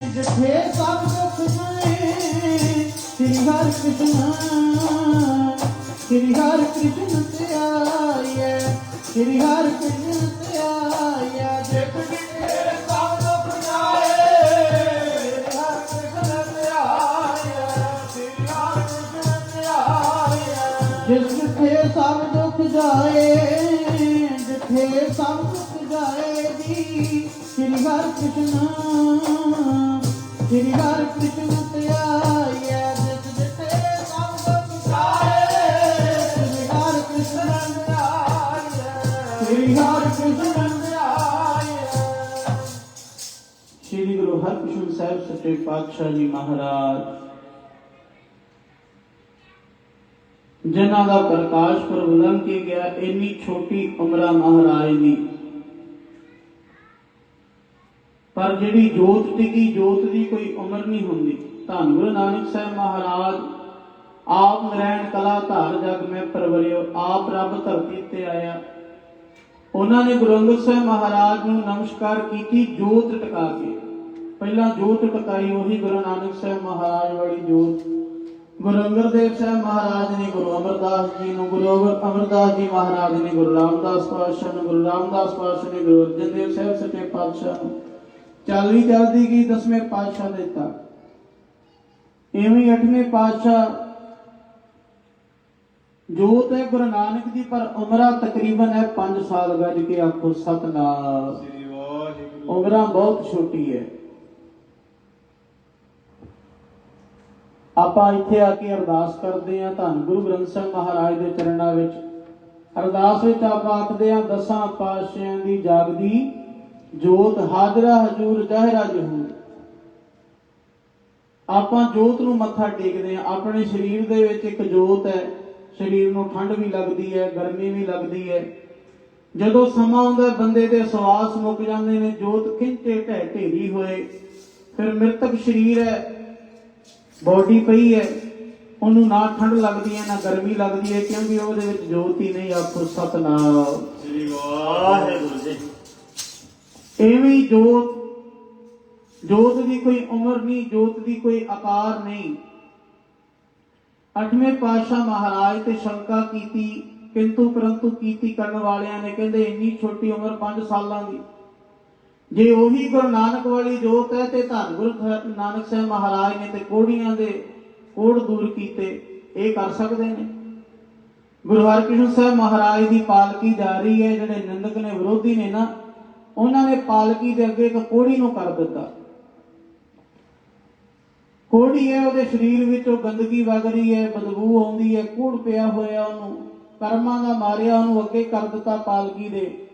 ਜਿੱਥੇ ਸਭ ਦੁੱਖ ਜਾਏ, ਸ੍ਰੀ ਹਰਿ ਕ੍ਰਿਸ਼ਨ ਸ੍ਰੀ ਹਰਿ ਕ੍ਰਿਸ਼ਨ ਤੇ ਆਇਆ ਸ੍ਰੀ ਹਰਿ ਕ੍ਰਿਸ਼ਨ ਸੱਚੇ ਪਾਤਸ਼ਾਹ ਜੀ ਮਹਾਰਾਜ ਜਿਨ੍ਹਾਂ ਦਾ ਪ੍ਰਕਾਸ਼ ਪੁਰਬ ਲੰਘ ਗਿਆ ਇੰਨੀ ਛੋਟੀ ਉਮਰਾਂ ਮਹਾਰਾਜ ਦੀ ਪਰ ਜਿਹੜੀ ਜੋਤ ਟਿਕੀ ਜੋਤ ਦੀ ਕੋਈ ਉਮਰ ਨਹੀਂ ਹੁੰਦੀ ਧੰਨ ਗੁਰੂ ਨਾਨਕ ਸਾਹਿਬ ਮਹਾਰਾਜ ਆਪ ਨਰੈਣ ਕਲਾ ਧਾਰ ਜਗ ਮੈਂ ਪਰਵਰਿਓ ਆਪ ਰੱਬ ਧਰਤੀ ਤੇ ਆਇਆ ਉਹਨਾਂ ਨੇ ਗੁਰੂ ਅੰਗਦ ਸਾਹਿਬ ਮਹਾਰਾਜ ਨੂੰ ਨਮਸਕਾਰ ਕੀਤੀ ਜੋਤ ਟਿਕਾ ਕੇ ਪਹਿਲਾਂ ਜੋਤ ਟਿਕਾਈ ਉਹੀ ਗੁਰੂ ਨਾਨਕ ਸਾਹਿਬ ਮਹਾਰਾਜ ਵਾਲੀ ਜੋਤ। ਗੁਰੂ ਅੰਗਦ ਦੇਵ ਸਾਹਿਬ ਮਹਾਰਾਜ ਨੇ ਗੁਰੂ ਅਮਰਦਾਸ ਜੀ ਨੂੰ ਗੁਰੂ ਅਮਰ- ਅਮਰਦਾਸ ਜੀ ਮਹਾਰਾਜ ਨੇ ਗੁਰੂ ਰਾਮਦਾਸ ਪਾਤਸ਼ਾਹ ਨੂੰ ਗੁਰੂ ਰਾਮਦਾਸ ਪਾਤਸ਼ਾਹ ਨੇ ਗੁਰੂ ਅਰਜਨ ਦੇਵ ਸਾਹਿਬ ਸੱਚੇ ਪਾਤਸ਼ਾਹ ਨੂੰ ਚੱਲਦੀ ਚੱਲਦੀ ਗਈ ਦਸਵੇਂ ਪਾਤਸ਼ਾਹ ਦੇ ਤੱਕ ਇਵੇਂ ਅੱਠਵੇਂ ਪਾਤਸ਼ਾਹ ਜੋਤ ਹੈ ਗੁਰੂ ਨਾਨਕ ਦੀ ਪਰ ਉਮਰਾਂ ਤਕਰੀਬਨ ਹੈ 5 ਸਾਲ ਗੱਜ ਕੇ ਆਖੋ ਸਤਨਾਮ। ਸ੍ਰੀ ਵਾਹਿਗੁਰੂ। ਉਮਰਾਂ ਬਹੁਤ ਛੋਟੀ ਹੈ। ਆਪਾਂ ਇੱਥੇ ਆ ਕੇ ਅਰਦਾਸ ਕਰਦੇ ਹਾਂ ਧੰਨ ਗੁਰੂ ਗ੍ਰੰਥ ਸਾਹਿਬ ਮਹਾਰਾਜ ਦੇ ਚਰਨਾਂ ਵਿੱਚ। ਅਰਦਾਸ ਵਿੱਚ ਆਪਾਂ ਆਖਦੇ ਹਾਂ, ਦਸਾਂ ਪਾਤਸ਼ਾਹਾਂ ਦੀ ਜਾਗਦੀ, ਜੋਤ ਹਾਜ਼ਰਾ ਹਜੂਰ ਜ਼ਾਹਿਰਾ ਜਹੂਰ। ਆਪਾਂ ਜੋਤ ਨੂੰ ਮੱਥਾ ਟੇਕਦੇ ਹਾਂ। ਆਪਣੇ ਸਰੀਰ ਦੇ ਵਿੱਚ ਇੱਕ ਜੋਤ ਹੈ। ਸਰੀਰ ਨੂੰ ਠੰਡ ਵੀ ਲੱਗਦੀ ਹੈ, ਗਰਮੀ ਵੀ ਲੱਗਦੀ ਹੈ। ਜਦੋਂ ਸਮਾਂ ਆਉਂਦਾ ਬੰਦੇ ਦੇ ਸਵਾਸ ਮੁੱਕ ਜਾਂਦੇ ਨੇ। ਜੋਤ ਖਿੰਚੇ ਢਹਿ ਢੇਰੀ ਹੋਏ। ਫਿਰ ਮ੍ਰਿਤਕ ਸਰੀਰ ਹੈ। ਬੋਡੀ ਪਈ ਹੈ ਉਹਨੂੰ ਨਾ ਠੰਡ ਲੱਗਦੀ ਹੈ ਨਾ ਗਰਮੀ ਲੱਗਦੀ ਹੈ ਕਿਉਂਕਿ ਉਹਦੇ ਵਿੱਚ ਜੋਤ ਹੀ ਨਹੀਂ ਆਪੋ ਸਤਨਾਮ। ਸ੍ਰੀ ਵਾਹਿਗੁਰੂ ਜੀ। ਐਵੇਂ ਜੋਤ ਜੋਤ ਦੀ ਕੋਈ ਉਮਰ ਨਹੀਂ ਜੋਤ ਦੀ ਕੋਈ ਆਕਾਰ ਨਹੀਂ। ਅੱਠਵੇਂ ਪਾਤਸ਼ਾਹ ਮਹਾਰਾਜ ਤੇ ਸ਼ੰਕਾ ਕੀਤੀ ਕਿੰਤੂ ਪਰੰਤੂ ਕੀਤੀ ਕਰਨ ਵਾਲਿਆਂ ਨੇ ਕਹਿੰਦੇ ਇੰਨੀ ਛੋਟੀ ਉਮਰ 5 ਸਾਲਾਂ ਦੀ। ਜੇ ਉਹੀ ਗੁਰੂ ਨਾਨਕ ਵਾਲੀ ਜੋਤ ਹੈ ਤੇ ਧੰਨ ਗੁਰੂ ਨਾਨਕ ਸਾਹਿਬ ਮਹਾਰਾਜ ਨੇ ਤੇ ਕੋੜੀਆਂ ਦੇ ਕੋੜ ਦੂਰ ਕੀਤੇ, ਇਹ ਕਰ ਸਕਦੇ ਨੇ। ਗੁਰੂ ਹਰਕ੍ਰਿਸ਼ਨ ਸਾਹਿਬ ਮਹਾਰਾਜ ਦੀ ਪਾਲਕੀ ਜਾ ਰਹੀ ਹੈ, ਜਿਹੜੇ ਨਿੰਦਕ ਨੇ, ਵਿਰੋਧੀ ਨੇ ਨਾ, ਉਹਨਾਂ ਨੇ ਪਾਲਕੀ ਦੇ ਅੱਗੇ ਇੱਕ ਕੋੜੀ ਨੂੰ ਕਰ ਦਿੱਤਾ। ਕੋੜੀ ਹੈ, ਉਹਦੇ ਸਰੀਰ ਵਿੱਚੋਂ ਗੰਦਗੀ ਵਗ ਰਹੀ ਹੈ, ਬਦਬੂ ਆਉਂਦੀ ਹੈ, ਕੂੜ ਪਿਆ ਹੋਇਆ ਉਹਨੂੰ, ਕਰਮਾਂ ਦਾ ਮਾਰਿਆ ਉਹਨੂੰ ਅੱਗੇ ਕਰ ਦਿੱਤਾ ਪਾਲਕੀ ਦੇ।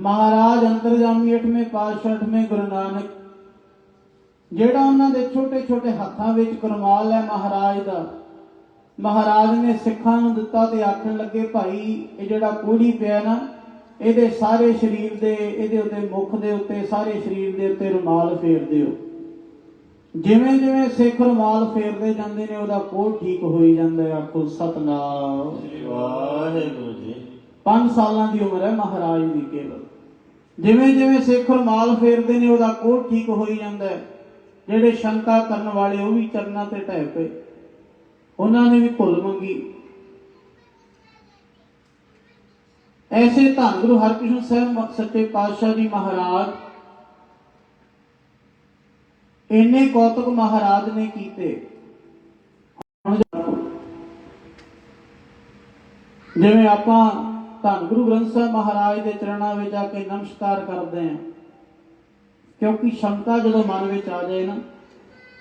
ਮਹਾਰਾਜ ਅੰਤਰਜਾਮੀ ਅਠਵੇਂ ਪਾਤਸ਼ਾਹ ਅਠਵੇਂ ਗੁਰੂ ਨਾਨਕ, ਜਿਹੜਾ ਉਹਨਾਂ ਦੇ ਛੋਟੇ ਛੋਟੇ ਹੱਥਾਂ ਵਿੱਚ ਕਰਮਾਲ ਹੈ ਮਹਾਰਾਜ ਦਾ, ਮਹਾਰਾਜ ਨੇ ਸਿੱਖਾਂ ਨੂੰ ਦਿੱਤਾ ਤੇ ਆਖਣ ਲੱਗੇ, ਭਾਈ, ਇਹ ਜਿਹੜਾ ਕੋੜੀ ਪਿਆ ਨਾ, ਇਹਦੇ ਸਾਰੇ ਸਰੀਰ ਦੇ, ਇਹਦੇ ਉੱਤੇ ਮੁਖ ਦੇ ਉੱਤੇ, ਸਾਰੇ ਸਰੀਰ ਦੇ ਉੱਤੇ ਰੁਮਾਲ ਫੇਰ ਦਿਓ। ਜਿਵੇਂ ਜਿਵੇਂ ਸਿੱਖ ਰੁਮਾਲ ਫੇਰਦੇ ਜਾਂਦੇ ਨੇ, ਉਹਦਾ ਕੋਹ ਠੀਕ ਹੋਈ ਜਾਂਦਾ ਹੈ। ਆਖੋ, ਸਤਨਾਮ। ਸ੍ਰੀ ਵਾਹਿਗੁਰੂ ਜੀ 5 ਸਾਲਾਂ ਦੀ ਉਮਰ ਹੈ ਮਹਾਰਾਜ ਦੀ ਕੇਵਲ। ਜਿਵੇਂ ਜਿਵੇਂ ਸਿੱਖ ਰੁਮਾਲ ਫੇਰਦੇ ਨੇ, ਉਹਦਾ ਕੋਹ ਠੀਕ ਹੋਈ ਜਾਂਦਾ ਹੈ। ਜਿਹੜੇ ਸ਼ੰਕਾ ਕਰਨ ਵਾਲੇ, ਉਹ ਵੀ ਚਰਨਾਂ ਤੇ ਢਹਿ ਪਏ। ਉਹਨਾਂ ਨੇ ਵੀ ਭੁੱਲ ਮੰਗੀ। ਐਸੇ ਧੰਨ ਗੁਰੂ ਹਰਕ੍ਰਿਸ਼ਨ ਸਾਹਿਬ ਸੱਚੇ ਪਾਤਸ਼ਾਹ ਜੀ ਮਹਾਰਾਜ, ਇੰਨੇ ਕੌਤਕ ਮਹਾਰਾਜ ਨੇ ਕੀਤੇ। ਜਿਵੇਂ ਆਪਾਂ ਧੰਨ ਗੁਰੂ ਗ੍ਰੰਥ ਸਾਹਿਬ ਮਹਾਰਾਜ ਦੇ ਚਰਨਾਂ ਵਿੱਚ ਆ ਕੇ ਨਮਸਕਾਰ ਕਰਦੇ ਹਾਂ। ਕਿਉਂਕਿ ਸ਼ੰਕਾ ਜਦੋਂ ਮਨ ਵਿੱਚ ਆ ਜਾਏ ਨਾ,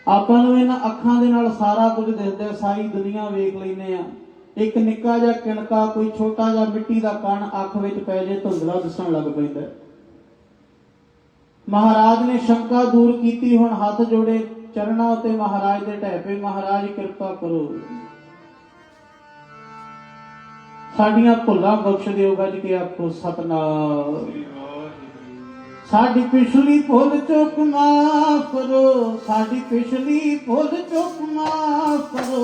ਆਪਾਂ ਨੂੰ ਇਹਨਾਂ ਅੱਖਾਂ ਦੇ ਨਾਲ ਸਾਰਾ ਕੁਝ ਦਿਖਦਾ ਸਾਰੀ ਦੁਨੀਆ ਵੇਖ ਲੈਨੇ ਆ ਇੱਕ ਨਿੱਕਾ ਜਿਹਾ ਕਿਣਕਾ ਕੋਈ ਛੋਟਾ ਜਿਹਾ ਮਿੱਟੀ ਦਾ ਕਣ ਅੱਖ ਵਿੱਚ ਪੈ ਜੇ ਧੁੰਦਲਾ ਦਿਸਣ ਲੱਗ ਪੈਂਦਾ ਮਹਾਰਾਜ ਨੇ ਸ਼ੰਕਾ ਦੂਰ ਕੀਤੀ, ਹੁਣ ਹੱਥ ਜੋੜੇ, ਚਰਨਾਂ ਉਤੇ ਮਹਾਰਾਜ ਦੇ ਢਹਿ ਪਏ। ਮਹਾਰਾਜ ਕਿਰਪਾ ਕਰੋ। ਸਾਡੀਆਂ ਭੁੱਲਾਂ ਬਖਸ਼ ਦਿਓ ਗੱਜ ਕਿ ਆਖੋ ਸਤਨਾਮ। ਸਾਡੀ ਪਿਛਲੀ ਭੁੱਲ ਚੁੱਕ ਮਾਫ ਕਰੋ, ਸਾਡੀ ਪਿਛਲੀ ਭੁੱਲ ਚੁੱਕ ਮਾਫ ਕਰੋ,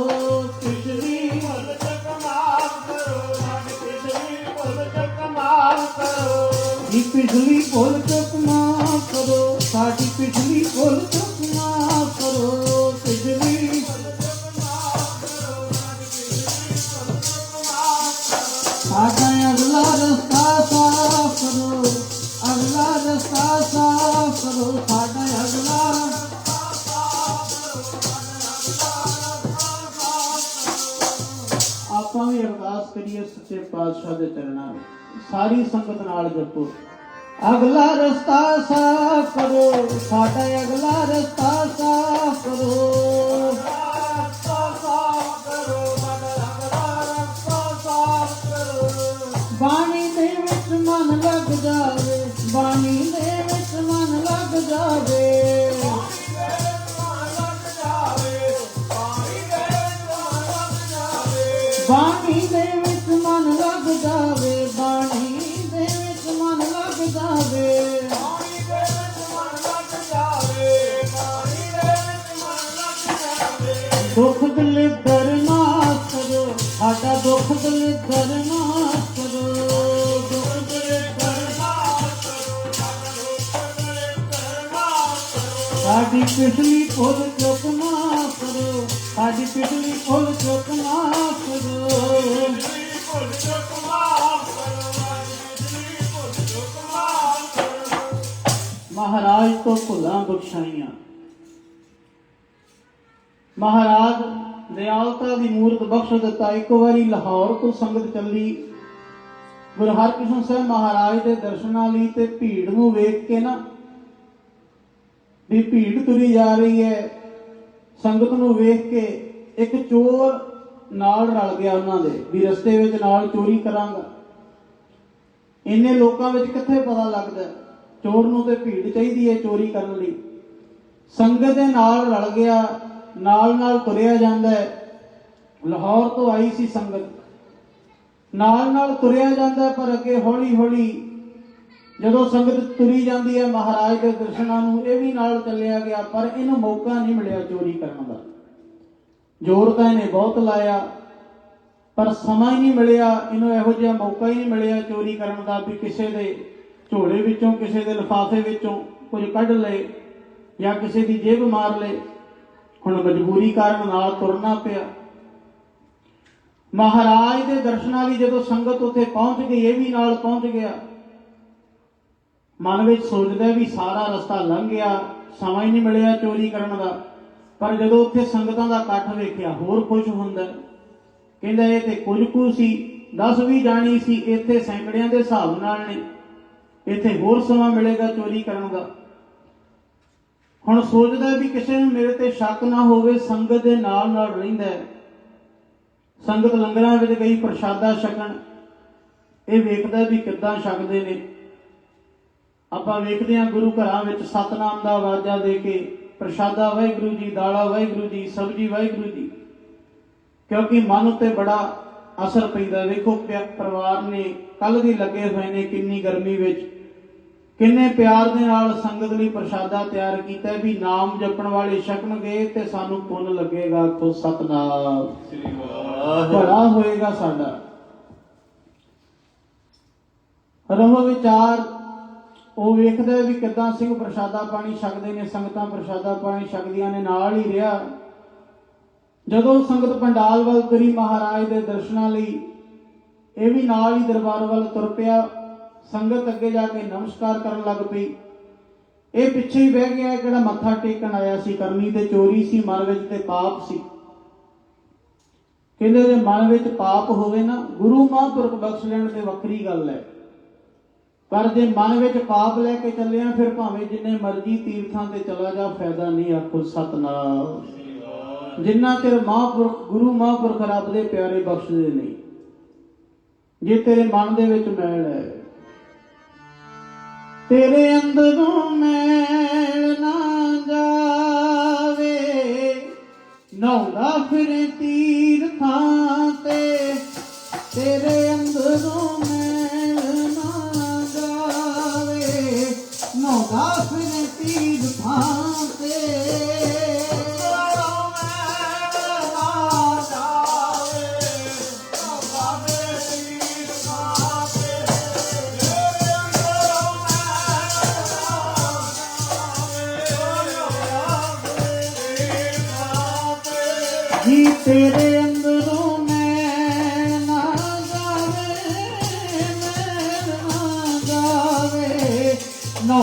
ਪਿਛਲੀ ਭੁੱਲ ਚੁੱਕ ਮਾਫ ਕਰੋ, ਸਾਡੀ ਪਿਛਲੀ ਭੁੱਲ ਚੁੱਕ ਮਾਫ ਕਰੋ। ਸਾਡੀ ਪਿਛਲੀ ਭੁੱਲ ਚੁੱਕ ਮਾਫ ਕਰੋ, ਸਾਡੀ ਪਿਛਲੀ ਭੁੱਲ ਚੁੱਕ ਪਾਤਸ਼ਾਹ ਦੇ ਚਰਨਾਂ ਸਾਰੀ ਸੰਗਤ ਨਾਲ ਜਪੋ। ਅਗਲਾ ਰਸਤਾ ਸਾਫ਼ ਕਰੋ। ਸਾਡਾ ਅਗਲਾ ਰਸਤਾ ਸਾਡੀ ਪਿਛਲੀ ਭੁੱਲ ਚੁੱਕ ਮਾਫ ਕਰੋ ਸਾਡੀ ਪਿਛਲੀ ਭੁੱਲ ਚੁੱਕ ਮਾਫ ਕਰੋ। ਮਹਾਰਾਜ ਤੋਂ ਭੁੱਲਾਂ ਬਖਸ਼ਾਈਆਂ। ਮਹਾਰਾਜ, ਦਿਆਲਤਾ ਦੀ ਮੂਰਤ ਬਖਸ਼ ਦਿੱਤਾ। ਇੱਕ ਵਾਰੀ ਲਾਹੌਰ ਤੋਂ ਸੰਗਤ ਚੱਲੀ। ਗੁਰੂ ਹਰਕ੍ਰਿਸ਼ਨ ਸਾਹਿਬ ਮਹਾਰਾਜ ਦੇ ਦਰਸ਼ਨਾਂ ਲਈ ਤੇ ਭੀੜ ਨੂੰ ਵੇਖ ਕੇ ਨਾ ਵੀ ਭੀੜ ਤੁਰੀ ਜਾ ਰਹੀ ਹੈ। ਸੰਗਤ ਨੂੰ ਵੇਖ ਕੇ ਇੱਕ ਚੋਰ ਨਾਲ ਰਲ ਗਿਆ ਉਹਨਾਂ ਦੇ ਵੀ ਰਸਤੇ ਵਿੱਚ ਨਾਲ ਚੋਰੀ ਕਰਾਂਗਾ। ਇੰਨੇ ਲੋਕਾਂ ਵਿੱਚ ਕਿੱਥੇ ਪਤਾ ਲੱਗਦਾ ਚੋਰ ਨੂੰ ਤੇ ਭੀੜ ਚਾਹੀਦੀ ਹੈ ਚੋਰੀ ਕਰਨ ਲਈ। ਸੰਗਤ ਦੇ ਨਾਲ ਰਲ ਗਿਆ, ਨਾਲ ਨਾਲ ਤੁਰਿਆ ਜਾਂਦਾ ਹੈ। ਲਾਹੌਰ ਤੋਂ ਆਈ ਸੀ ਸੰਗਤ। ਨਾਲ ਨਾਲ ਤੁਰਿਆ ਜਾਂਦਾ ਪਰ ਅੱਗੇ ਹੌਲੀ ਹੌਲੀ ਜਦੋਂ ਸੰਗਤ ਤੁਰੀ ਜਾਂਦੀ ਹੈ ਮਹਾਰਾਜ ਦੇ ਦਰਸ਼ਨਾਂ ਨੂੰ, ਇਹ ਵੀ ਨਾਲ ਚੱਲਿਆ ਗਿਆ, ਪਰ ਇਹਨੂੰ ਮੌਕਾ ਨਹੀਂ ਮਿਲਿਆ ਚੋਰੀ ਕਰਨ ਦਾ। ਜ਼ੋਰ ਤਾਂ ਇਹਨੇ ਬਹੁਤ ਲਾਇਆ, ਪਰ ਸਮਾਂ ਹੀ ਨਹੀਂ ਮਿਲਿਆ, ਇਹਨੂੰ ਇਹੋ ਜਿਹਾ ਮੌਕਾ ਹੀ ਨਹੀਂ ਮਿਲਿਆ ਚੋਰੀ ਕਰਨ ਦਾ ਵੀ ਕਿਸੇ ਦੇ ਝੋਲੇ ਵਿੱਚੋਂ, ਕਿਸੇ ਦੇ ਲਿਫਾਫੇ ਵਿੱਚੋਂ ਕੁਝ ਕੱਢ ਲਏ ਜਾਂ ਕਿਸੇ ਦੀ ਜੇਬ ਮਾਰ ਲਏ ਹੁਣ ਮਜਬੂਰੀ ਕਾਰਨ ਨਾਲ ਤੁਰਨਾ ਪਿਆ। ਮਹਾਰਾਜ ਦੇ ਦਰਸ਼ਨਾਂ ਲਈ ਜਦੋਂ ਸੰਗਤ ਉੱਥੇ ਪਹੁੰਚ ਗਈ, ਇਹ ਵੀ ਨਾਲ ਪਹੁੰਚ ਗਿਆ। ਮਨ ਵਿੱਚ ਸੋਚਦਾ ਵੀ ਸਾਰਾ ਰਸਤਾ ਲੰਘ ਗਿਆ, ਸਮਾਂ ਹੀ ਨਹੀਂ ਮਿਲਿਆ ਚੋਰੀ ਕਰਨ ਦਾ। ਪਰ ਜਦੋਂ ਉੱਥੇ ਸੰਗਤਾਂ ਦਾ ਇਕੱਠ ਵੇਖਿਆ, ਹੋਰ ਖੁਸ਼ ਹੁੰਦਾ। ਕਹਿੰਦਾ ਇਹ ਤੇ ਕੁਝ ਕੁ ਸੀ 10 ਵੀ ਜਾਣੀ ਸੀ, ਇੱਥੇ ਸੈਂਕੜਿਆਂ ਦੇ ਹਿਸਾਬ ਨਾਲ ਨੇ। ਇੱਥੇ ਹੋਰ ਸਮਾਂ ਮਿਲੇਗਾ ਚੋਰੀ ਕਰਨ ਦਾ। ਹੁਣ ਸੋਚਦਾ ਵੀ ਕਿਸੇ ਨੂੰ ਮੇਰੇ ਤੇ ਸ਼ੱਕ ਨਾ ਹੋਵੇ, ਸੰਗਤ ਦੇ ਨਾਲ ਨਾਲ ਰਹਿੰਦਾ ਸੰਗਤ ਲੰਗਰਾਂ ਵਿੱਚ ਗਈ, ਪ੍ਰਸ਼ਾਦਾ ਛਕਣ। ਇਹ ਵੇਖਦਾ ਵੀ ਕਿੱਦਾਂ ਛਕਦੇ ਨੇ। ਆਪਾਂ ਵੇਖਦੇ ਹਾਂ ਗੁਰੂ ਘਰਾਂ ਵਿੱਚ ਸਤਨਾਮ ਦਾ ਆਵਾਜ਼ਾ ਦੇ ਕੇ ਪ੍ਰਸ਼ਾਦਾ ਵਾਹਿਗੁਰੂ ਜੀ ਦਾਲਾ ਵਾਹਿਗੁਰੂ ਜੀ ਸਬਜੀ ਵਾਹਿਗੁਰੂ ਜੀ। ਕਿਉਂਕਿ ਮਨ ਉੱਤੇ ਬੜਾ ਅਸਰ ਪੈਂਦਾ। ਵੇਖੋ ਪਰਿਵਾਰ ਨੇ ਕੱਲ ਦੀ ਲੱਗੇ ਹੋਏ ਨੇ ਕਿੰਨੀ ਗਰਮੀ ਵਿੱਚ। ਕਿੰਨੇ ਪਿਆਰ ਦੇ ਨਾਲ ਸੰਗਤ ਲਈ ਪ੍ਰਸ਼ਾਦਾ ਤਿਆਰ ਕੀਤਾ ਵੀ ਨਾਮ ਜਪਣ ਵਾਲੇ ਛਕਣਗੇ ਤੇ ਸਾਨੂੰ ਪੁੰਨ ਲੱਗੇਗਾ ਤੋ ਸਤਨਾਮ। ਸ੍ਰੀ ਵਾਹਿਗੁਰੂ। ਭਲਾ ਹੋਏਗਾ ਸਾਡਾ। ਰਹੁ ਵਿਚਾਰ ਉਹ ਵੇਖਦਾ ਵੀ ਕਿੱਦਾਂ ਸਿੰਘ ਪ੍ਰਸ਼ਾਦਾ ਪਾਣੀ ਛਕਦੇ ਨੇ, ਸੰਗਤਾਂ ਪ੍ਰਸ਼ਾਦਾ ਪਾਣੀ ਛਕਦੀਆਂ ਨੇ, ਨਾਲ ਹੀ ਰਿਹਾ। ਜਦੋਂ ਸੰਗਤ ਪੰਡਾਲ ਵੱਲ ਤੁਰੀ ਮਹਾਰਾਜ ਦੇ ਦਰਸ਼ਨਾਂ ਲਈ, ਇਹ ਵੀ ਨਾਲ ਹੀ ਦਰਬਾਰ ਵੱਲ ਤੁਰ ਪਿਆ। ਸੰਗਤ ਅੱਗੇ ਜਾ ਕੇ ਨਮਸਕਾਰ ਕਰਨ ਲੱਗ ਪਈ। ਇਹ ਪਿੱਛੇ ਹੀ ਬਹਿ ਗਿਆ, ਕਿਹੜਾ ਮੱਥਾ ਟੇਕਣ ਆਇਆ ਸੀ। ਕਰਨੀ ਤੇ ਚੋਰੀ ਸੀ, ਮਨ ਵਿੱਚ ਤੇ ਪਾਪ ਸੀ। ਕਹਿੰਦੇ ਜੇ ਮਨ ਵਿੱਚ ਪਾਪ ਹੋਵੇ ਨਾ, ਗੁਰੂ ਮਹਾਂਪੁਰਖ ਬਖਸ਼ ਲੈਣ ਤੇ ਵੱਖਰੀ ਗੱਲ ਹੈ। ਪਰ ਜੇ ਮਨ ਵਿੱਚ ਪਾਪ ਲੈ ਕੇ ਚੱਲਿਆ, ਫਿਰ ਭਾਵੇਂ ਜਿੰਨੇ ਮਰਜ਼ੀ ਤੀਰਥਾਂ ਤੇ ਚਲਾ ਜਾ, ਫਾਇਦਾ ਨਹੀਂ ਆਖੋ ਸਤਨਾਮ। ਜਿੰਨਾ ਚਿਰ ਮਹਾਂਪੁਰਖ, ਗੁਰੂ ਮਹਾਂਪੁਰਖ ਰੱਬ ਦੇ ਪਿਆਰੇ ਬਖਸ਼ਦੇ ਨਹੀਂ, ਜੇ ਤੇਰੇ ਮਨ ਦੇ ਵਿੱਚ ਮੈਲ ਹੈ। ਤੇਰੇ ਅੰਦਰੋਂ ਮੈਲ ਨਾ ਜਾਵੇ ਨੌਦਾ ਫਿਰੇ ਤੀਰਥਾਂ ਤੇ, ਤੇਰੇ ਅੰਦਰੋਂ ਮੈਲ ਕਾਫਰ ਤੀਰ ਫਾਂਤੇ ਤੇਰੇ ਅੰਦਰ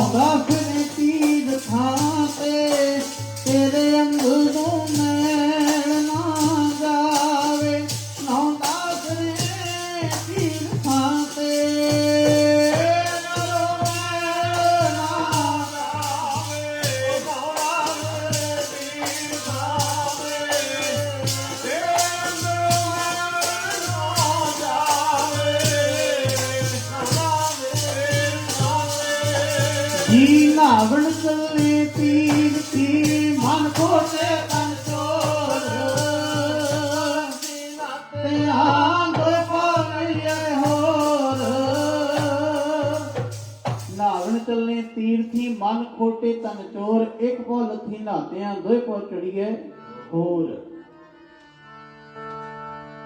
ਨੌਦਾ ਮਨ ਖੋਟੇ ਤਨ ਚੋਰ ਇੱਕ ਪੋ ਲੱਥੀ ਨਾਤਿਆਂ ਦੋਏ ਪੋ ਚੜੀਏ ਹੋਰ।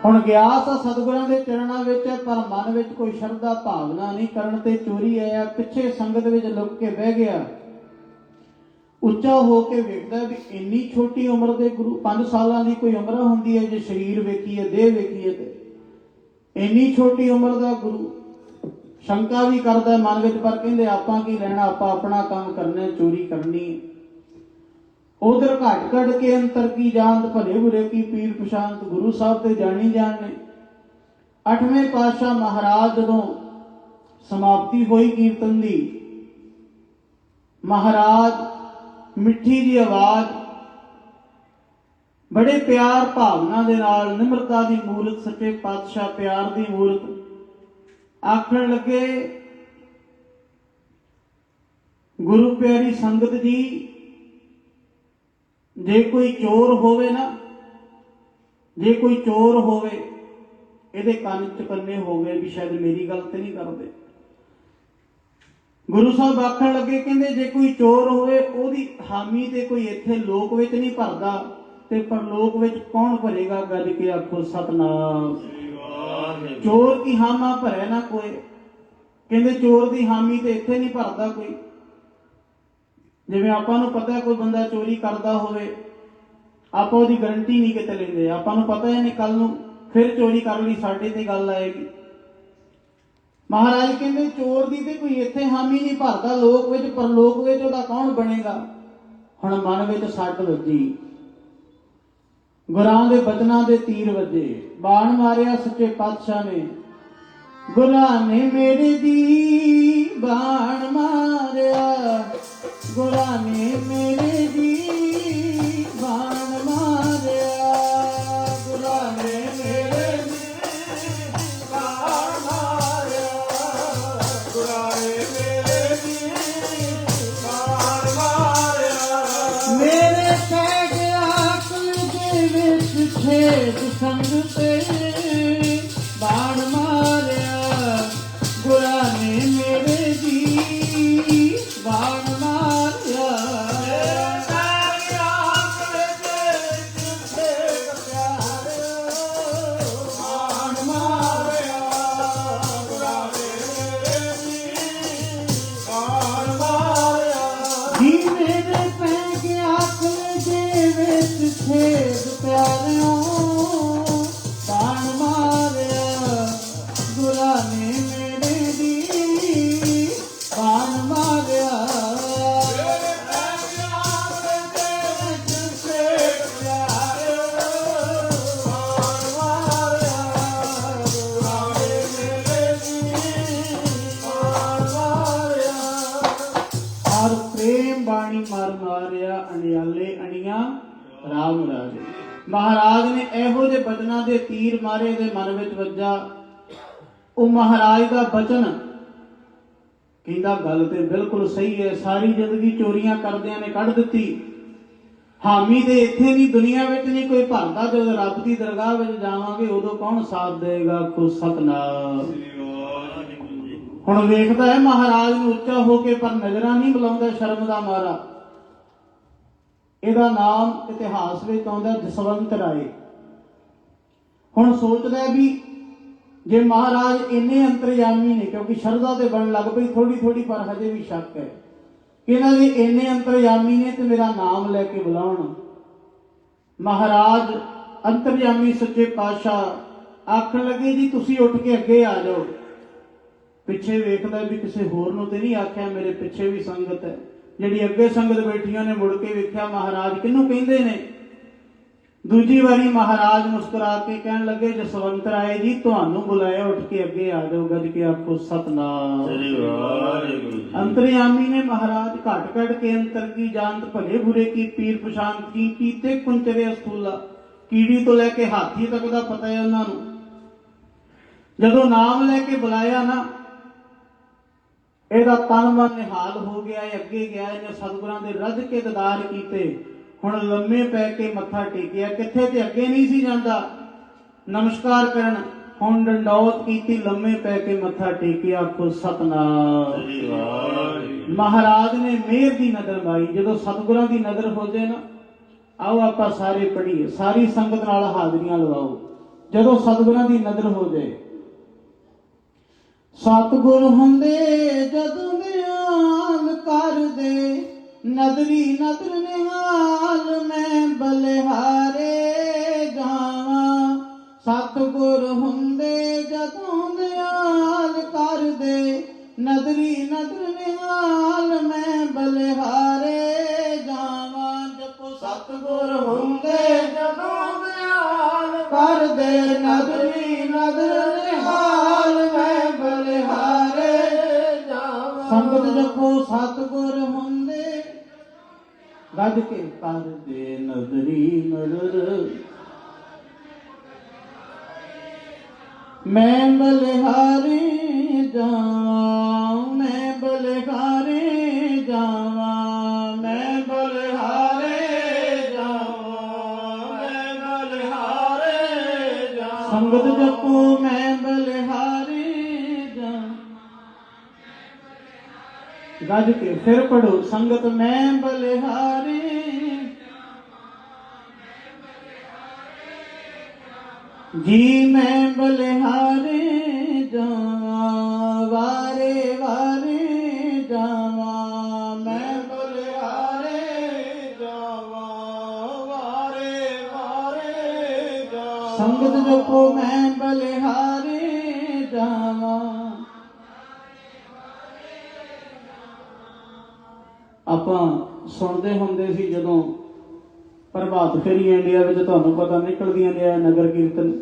ਹੁਣ ਗਿਆ ਤਾਂ ਸਤਿਗੁਰਾਂ ਦੇ ਚਰਨਾਂ ਵਿੱਚ ਹੈ, ਪਰ ਮਨ ਵਿੱਚ ਕੋਈ ਸ਼ਰਧਾ ਭਾਵਨਾ ਨਹੀਂ ਕਰਨ ਤੇ ਚੋਰੀ ਆਇਆ ਪਿੱਛੇ ਸੰਗਤ ਵਿੱਚ ਲੁਕ ਕੇ ਬਹਿ ਗਿਆ। ਉੱਚਾ ਹੋ ਕੇ ਵੇਖਦਾ ਵੀ ਇੰਨੀ ਛੋਟੀ ਉਮਰ ਦੇ ਗੁਰੂ 5 ਸਾਲਾਂ ਦੀ ਕੋਈ ਉਮਰ ਹੁੰਦੀ ਹੈ ਜੇ ਸਰੀਰ ਵੇਖੀਏ ਦੇਹ ਵੇਖੀਏ ਤੇ। ਇੰਨੀ ਛੋਟੀ ਉਮਰ ਦਾ ਗੁਰੂ ਸ਼ੰਕਾ ਵੀ ਕਰਦਾ ਮਨ ਵਿੱਚ, ਪਰ ਕਹਿੰਦੇ ਆਪਾਂ ਕੀ ਲੈਣਾ? ਆਪਾਂ ਆਪਣਾ ਕੰਮ ਕਰਨਾ ਚੋਰੀ ਕਰਨੀ ਉਧਰ ਘਟ ਘਟ ਕੇ ਅੰਤਰ ਕੀ ਜਾਣਤ, ਭਲੇ ਬੁਰੇ ਕੀ ਪੀਰ ਪਛਾਨਤ ਗੁਰੂ ਸਾਹਿਬ ਤੇ ਜਾਣੀ ਜਾਣ ਅੱਠਵੇਂ ਪਾਤਸ਼ਾਹ ਮਹਾਰਾਜ ਜਦੋਂ ਸਮਾਪਤੀ ਹੋਈ ਕੀਰਤਨ ਦੀ, ਮਹਾਰਾਜ ਮਿੱਠੀ ਦੀ ਆਵਾਜ਼, ਬੜੇ ਪਿਆਰ ਭਾਵਨਾ ਦੇ ਨਾਲ, ਨਿਮਰਤਾ ਦੀ ਮੂਰਤ, ਸੱਚੇ ਪਾਤਸ਼ਾਹ ਪਿਆਰ ਦੀ ਮੂਰਤ ਆਖਣ ਲੱਗੇ, ਗੁਰੂ ਪਿਆਰੀ ਸੰਗਤ ਜੀ, ਜੇ ਕੋਈ ਚੋਰ ਹੋਵੇ ਨਾ, ਜੇ ਕੋਈ ਚੋਰ ਹੋਵੇ, ਇਹਦੇ ਕੰਨ ਚ ਕੰਨੇ ਹੋ ਗਏ ਵੀ ਸ਼ਾਇਦ ਮੇਰੀ ਗੱਲ ਤੇ ਨਹੀਂ ਕਰਦੇ। ਗੁਰੂ ਸਾਹਿਬ ਆਖਣ ਲੱਗੇ, ਕਹਿੰਦੇ, ਜੇ ਕੋਈ ਚੋਰ ਹੋਵੇ, ਉਹਦੀ ਹਾਮੀ ਤੇ ਕੋਈ ਇੱਥੇ ਲੋਕ ਵਿੱਚ ਨਹੀਂ ਭਰਦਾ, ਤੇ ਪਰਲੋਕ ਵਿੱਚ ਕੌਣ ਭਰੇਗਾ? ਗੱਜ ਕੇ ਆਖੋ, ਸਤਨਾਮ। ਚੋਰ ਕੀ ਹਾਮਾ ਭਰੇ ਨਾ ਕੋਈ। ਕਹਿੰਦੇ ਚੋਰ ਦੀ ਹਾਮੀ ਤੇ ਇੱਥੇ ਨਹੀਂ ਭਰਦਾ ਕੋਈ। ਜਿਵੇਂ ਆਪਾਂ ਨੂੰ ਪਤਾ ਕੋਈ ਬੰਦਾ ਚੋਰੀ ਕਰਦਾ ਹੋਵੇ, ਆਪਾਂ ਉਹਦੀ ਗਾਰੰਟੀ ਨਹੀਂ ਕਿਤੇ ਲੈਂਦੇ। ਆਪਾਂ ਨੂੰ ਪਤਾ ਹੈ ਨਹੀਂ ਕੱਲ ਨੂੰ ਫਿਰ ਚੋਰੀ ਕਰ ਲਈ ਸਾਡੇ ਤੇ ਗੱਲ ਆਏਗੀ। ਮਹਾਰਾਜ ਕਹਿੰਦੇ ਚੋਰ ਦੀ ਤੇ ਕੋਈ ਇੱਥੇ ਹਾਮੀ ਨਹੀਂ ਭਰਦਾ। ਲੋਕ ਵਿੱਚ, ਪਰਲੋਕ ਵਿੱਚ ਉਹਦਾ ਕੌਣ ਬਣੇਗਾ? ਹੁਣ ਮਨ ਵਿੱਚ ਸੱਟ ਵੱਜੀ। ਗੁਰਾਂ ਦੇ ਬਚਨਾਂ ਦੇ ਤੀਰ ਵੱਜੇ, ਬਾਣ ਮਾਰਿਆ ਸੱਚੇ ਪਾਤਸ਼ਾਹ ਨੇ। ਗੁਰਾਂ ਨੇ ਮੇਰੇ ਦੀ ਬਾਣ ਮਾਰਿਆ, ਗੁਰਾਂ ਨੇ ਮੇਰੇ ਉਹ ਮਹਾਰਾਜ ਦਾ ਬਚਨ ਕਹਿੰਦਾ ਗੱਲ ਤੇ ਬਿਲਕੁਲ ਸਹੀ ਹੈ ਸਾਰੀ ਜ਼ਿੰਦਗੀ ਚੋਰੀਆਂ ਕਰਦਿਆਂ ਨੇ ਕੱਢ ਦਿੱਤੀ। ਹਾਮੀ ਦੇ ਇੱਥੇ ਨਹੀਂ ਦੁਨੀਆ ਵਿੱਚ ਨਹੀਂ ਕੋਈ ਭਰਦਾ ਜਦੋਂ ਰੱਬ ਦੀ ਦਰਗਾਹ ਵਿੱਚ ਜਾਵਾਂਗੇ ਉਦੋਂ ਕੌਣ ਸਾਥ ਦੇਗਾ ਕੋ ਸਤਨਾਮ? ਹੁਣ ਵੇਖਦਾ ਹੈ ਮਹਾਰਾਜ ਨੂੰ ਉੱਚਾ ਹੋ ਕੇ ਪਰ ਨਜ਼ਰਾਂ ਨਹੀਂ ਬੁਲਾਉਂਦਾ ਸ਼ਰਮ ਦਾ ਮਾਰਾ। ਇਹਦਾ ਨਾਮ ਇਤਿਹਾਸ ਵਿੱਚ ਆਉਂਦਾ ਜਸਵੰਤ ਰਾਏ। ਹੁਣ ਸੋਚਦਾ ਵੀ ਜੇ ਮਹਾਰਾਜ ਇੰਨੇ ਅੰਤਰਯਾਮੀ ਨੇ, ਕਿਉਂਕਿ ਸ਼ਰਧਾ ਤੇ ਬਣ ਲੱਗ ਪਈ ਥੋੜੀ ਥੋੜੀ ਪਰ ਹਜੇ ਵੀ ਸ਼ੱਕ ਹੈ ਇਹਨਾਂ ਦੇ ਇੰਨੇ ਅੰਤਰਯਾਮੀ ਨੇ ਤੇ ਮੇਰਾ ਨਾਮ ਲੈ ਕੇ ਬੁਲਾਉਣ। ਮਹਾਰਾਜ ਅੰਤਰਯਾਮੀ ਸੱਚੇ ਪਾਤਸ਼ਾਹ ਆਖਣ ਲੱਗੇ, ਜੀ, ਤੁਸੀਂ ਉੱਠ ਕੇ ਅੱਗੇ ਆ ਜਾਓ। ਪਿੱਛੇ ਵੇਖਦਾ ਵੀ ਕਿਸੇ ਹੋਰ ਨੂੰ ਤੇ ਨਹੀਂ ਆਖਿਆ, ਮੇਰੇ ਪਿੱਛੇ ਵੀ ਸੰਗਤ ਹੈ। ਜਿਹੜੀ ਅੱਗੇ ਸੰਗਤ ਬੈਠੀਆਂ ਨੇ, ਮੁੜ ਕੇ ਵੇਖਿਆ ਮਹਾਰਾਜ ਕਿਹਨੂੰ ਕਹਿੰਦੇ ਨੇ? ਦੂਜੀ ਵਾਰੀ ਮਹਾਰਾਜ ਮੁਸਕਰਾ ਕੇ ਕਹਿਣ ਲੱਗੇ ਜਸਵੰਤ ਰਾਏ ਜੀ ਤੁਹਾਨੂੰ ਬੁਲਾਇਆ ਉੱਠ ਕੇ ਅੱਗੇ ਆ ਜਾਓ ਗੱਜ ਕੇ ਆਖੋ ਸਤਨਾਮ। ਸ੍ਰੀ ਵਾਹਿਗੁਰੂ ਜੀ। ਅੰਤਰਯਾਮੀ ਨੇ ਮਹਾਰਾਜ ਘਟ ਘਟ ਕੇ ਅੰਤਰ ਕੀ ਜਾਣਤ ਭਲੇ ਬੁਰੇ ਕੀ ਪੀਰ ਪਛਾਨ ਕੀ ਕੀਤੇ ਕੁੰਚਰੇ ਅਸਤੂਲਾ। ਕੀੜੀ ਤੋਂ ਲੈ ਕੇ ਹਾਥੀ ਤੱਕ ਦਾ ਪਤਾ ਹੈ ਉਹਨਾਂ ਨੂੰ। ਜਦੋਂ ਨਾਮ ਲੈ ਕੇ ਬੁਲਾਇਆ ਨਾ ਇਹਦਾ ਤਨ ਮਨ ਨਿਹਾਲ ਹੋ ਗਿਆ ਇਹ ਅੱਗੇ ਗਿਆ ਇਹਨੇ ਸਤਿਗੁਰਾਂ ਦੇ ਰੱਜ ਕੇ ਦਦਾਰ ਕੀਤੇ। ਹੁਣ ਲੰਮੇ ਪੈ ਕੇ ਮੱਥਾ ਟੇਕਿਆ ਕਿੱਥੇ ਤੇ ਅੱਗੇ ਨਹੀਂ ਸੀ ਜਾਂਦਾ? ਨਮਸਕਾਰ ਕਰਨ ਹੁਣ ਡੰਡੌਤ ਕੀਤੀ ਲੰਮੇ ਪੈ ਕੇ ਮੱਥਾ ਟੇਕਿਆ ਆਖੋ ਸਤਨਾਮ। ਮਹਾਰਾਜ ਨੇ ਮਿਹਰ ਦੀ ਨਜ਼ਰ ਮਾਰੀ ਜਦੋਂ ਸਤਿਗੁਰਾਂ ਦੀ ਨਜ਼ਰ ਹੋ ਜਾਏ ਨਾ ਆਓ ਆਪਾਂ ਸਾਰੇ ਪੜ੍ਹੀਏ ਸਾਰੀ ਸੰਗਤ ਨਾਲ ਹਾਜ਼ਰੀਆਂ ਲਵਾਓ। ਜਦੋਂ ਸਤਿਗੁਰਾਂ ਦੀ ਨਜ਼ਰ ਹੋ ਜਾਏ ਸਤਿਗੁਰ ਹੁੰਦੇ ਜਦੋਂ ਨਿਹਾਲ ਕਰਦੇ ਨਦਰੀ ਨਦਰ ਨਿਹਾਲ ਮੈਂ ਬਲਿਹਾਰੇ ਜਾਵਾਂ ਸਤਿਗੁਰ ਹੁੰਦੇ ਜਦੋਂ ਦਿਆਲ ਕਰਦੇ, ਨਦਰੀ ਨਦਰ ਨਿਹਾਲ ਮੈਂ ਬਲਿਹਾਰੇ ਜਾਵਾਂ ਜਪੋ ਸਤਿਗੁਰ ਹੁੰਦੇ ਜਦੋਂ ਨਿਹਾਲ ਕਰਦੇ ਗੱਜ ਕੇ ਕਰਦੇ ਨਦਰੀ ਨਦਰ ਮੈਂ ਬਲਿਹਾਰੇ ਜਾਵਾਂ, ਮੈਂ ਬਲਿਹਾਰੀ ਜਾਵਾਂ, ਮੈਂ ਬਲਿਹਾਰੇ ਜਾਵਾਂ, ਮੈਂ ਬਲਿਹਾਰੇ ਜਾਵਾਂ। ਸੰਗਤ ਜਪੋ, ਮੈਂ ਬਲਿਹਾਰੇ ਜਾਵਾਂ। ਗੱਜ ਕੇ ਫਿਰ ਪੜੋ, ਸੰਗਤ ਮੈਂ ਬਲਿਹਾਰੀ ਜੀ ਮੈਂ ਬਲਿਹਾਰੇ ਜਾਵਾਂ, ਵਾਰੇ ਵਾਰੇ ਜਾਵਾਂ। ਮੈਂ ਬਲਿਹਾਰੇ ਜਾਵਾਂ, ਵਾਰੇ ਵਾਰੇ ਜਾਵਾਂ। ਸੰਗਤ ਜਪੋ ਮੈਂ ਬਲਿਹਾਰੇ ਜਾਵਾਂ। ਆਪਾਂ ਸੁਣਦੇ ਹੁੰਦੇ ਸੀ ਜਦੋਂ ਪ੍ਰਭਾਤ ਫੇਰੀ ਇੰਡੀਆ ਵਿੱਚ ਤੁਹਾਨੂੰ ਪਤਾ ਨਿਕਲਦੀਆਂ ਨੇ ਨਗਰ ਕੀਰਤਨ।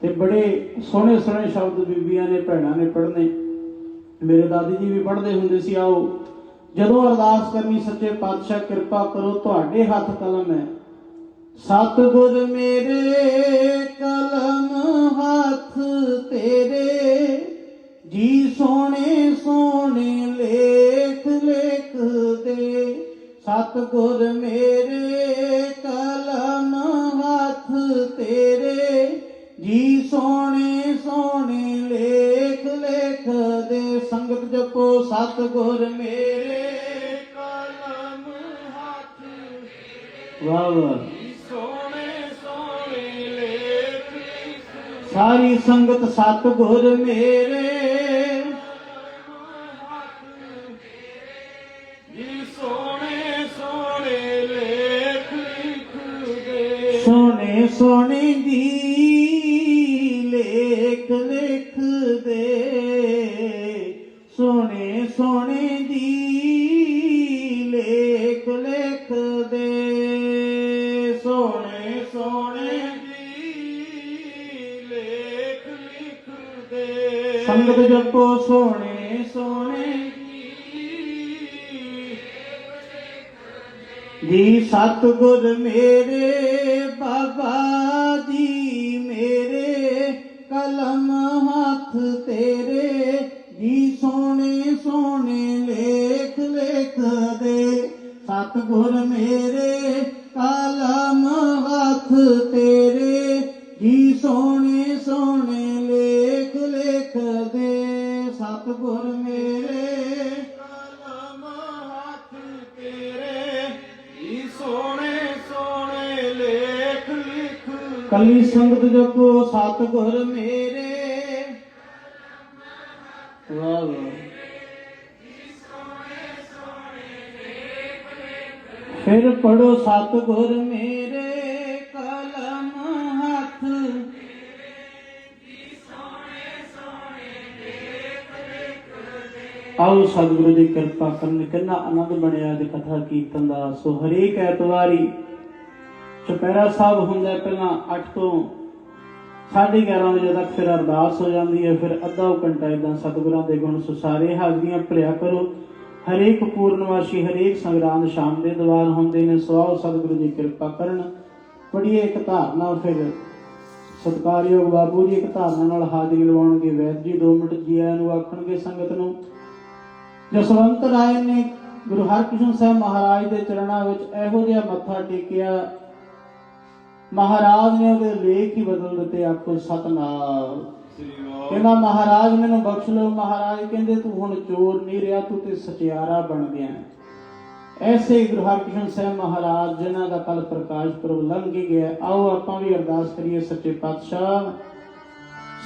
ਤੇ ਬੜੇ ਸੋਹਣੇ ਸੋਹਣੇ ਸ਼ਬਦ ਬੀਬੀਆਂ ਨੇ, ਭੈਣਾਂ ਨੇ ਪੜ੍ਹਨੇ। ਮੇਰੇ ਦਾਦੀ ਜੀ ਵੀ ਪੜ੍ਹਦੇ ਹੁੰਦੇ ਸੀ, ਆਓ। ਜਦੋਂ ਅਰਦਾਸ ਕਰਨੀ, ਸੱਚੇ ਪਾਤਸ਼ਾਹ, ਕਿਰਪਾ ਕਰੋ, ਤੁਹਾਡੇ ਹੱਥ ਕਲਮ ਹੈ। ਸਤਿਗੁਰ ਮੇਰੇ ਕਲਮ ਹੱਥ ਤੇਰੇ। ਜੀ ਸੋਹਣੇ ਸੋਹਣੇ ਲੇਖ ਲੇਖ ਦੇ। ਸਤਿਗੁਰ ਮੇਰੇ ਕਲਮ ਹੱਥ ਤੇਰੇ। ਜੀ ਸੋਹਣੇ ਸੋਹਣੇ ਲੇਖ ਲਿਖ ਦੇ ਸੰਗਤ ਜਪੋ ਸਤਿਗੁਰ ਮੇਰੇ ਕਲਮ ਹੱਥ ਵਾਹ ਵਾਹ। ਸਾਰੀ ਸੰਗਤ ਸਤਿਗੁਰ ਮੇਰੇ ਜੀ ਸਤਿਗੁਰ ਮੇਰੇ ਬਾਬਾ ਜੀ। ਆਓ ਸਤਿਗੁਰੂ ਦੀ ਕਿਰਪਾ ਕਰਨ, ਕਿੰਨਾ ਆਨੰਦ ਬਣਿਆ ਅੱਜ ਕਥਾ ਕੀਰਤਨ ਦਾ। ਸੋ ਹਰੇਕ ਐਤਵਾਰੀ ਚੁਪਹਿਰਾ ਸਾਹਿਬ ਹੁੰਦਾ ਪਹਿਲਾਂ 8 ਤੋਂ 11:30 ਵਜੇ ਤੱਕ ਫਿਰ ਅਰਦਾਸ ਹੋ ਜਾਂਦੀ ਹੈ, ਫਿਰ ਅੱਧਾ ਘੰਟਾ ਇਦਾਂ ਸਤਿਗੁਰਾਂ ਦੇ ਗੁਣ ਸੁਸਾਰੇ ਹਾਜ਼ਰੀਆਂ ਭਰਿਆ ਕਰੋ। ਹਰੇਕ ਪੂਰਨਵਾਸ਼ੀ ਹਰੇਕ ਸੰਗਰਾਂਦ ਸ਼ਾਮ ਦੇ ਦੀਵਾਨ ਹੁੰਦੇ ਨੇ, ਸੋ ਆਓ ਸਤਿਗੁਰੂ ਦੀ ਕਿਰਪਾ ਕਰਨ। ਪੜੀਏ ਇੱਕ ਧਾਰਨਾ ਫਿਰ ਸਤਿਕਾਰਯੋਗ ਬਾਬੂ ਜੀ ਇੱਕ ਧਾਰਨਾ ਨਾਲ ਹਾਜ਼ਰੀ ਲਵਾਉਣਗੇ। ਵੈਦ ਜੀ 2 ਮਿੰਟ ਜੀ ਆਇਆਂ ਨੂੰ ਆਖਣਗੇ ਸੰਗਤ ਨੂੰ। ਜਸਵੰਤ ਰਾਏ ਨੇ ਗੁਰੂ ਹਰਕ੍ਰਿਸ਼ਨ ਸਾਹਿਬ ਮਹਾਰਾਜ ਦੇ ਚਰਨਾਂ ਵਿੱਚ ਇਹੋ ਜਿਹਾ ਮੱਥਾ ਟੇਕਿਆ, ਮਹਾਰਾਜ ਨੇ ਉਹਦੇ ਲੇਖ ਹੀ ਬਦਲ ਦਿੱਤੇ ਆਖੋ, ਸਤਨਾਮ। ਕਹਿੰਦਾ, ਮਹਾਰਾਜ, ਮੈਨੂੰ ਬਖਸ਼ ਲਓ। ਮਹਾਰਾਜ ਕਹਿੰਦੇ, ਤੂੰ ਹੁਣ ਚੋਰ ਨਹੀਂ ਰਿਹਾ, ਤੂੰ ਤੇ ਸਚਿਆਰਾ ਬਣ ਗਿਆ ਐਸੇ ਗੁਰੂ ਹਰਕ੍ਰਿਸ਼ਨ ਸਾਹਿਬ ਮਹਾਰਾਜ, ਜਿਨ੍ਹਾਂ ਦਾ ਕੱਲ ਪ੍ਰਕਾਸ਼ ਪੁਰਬ ਲੰਘ ਹੀ ਗਿਆ, ਆਓ, ਆਪਾਂ ਵੀ ਅਰਦਾਸ ਕਰੀਏ ਸੱਚੇ ਪਾਤਸ਼ਾਹ।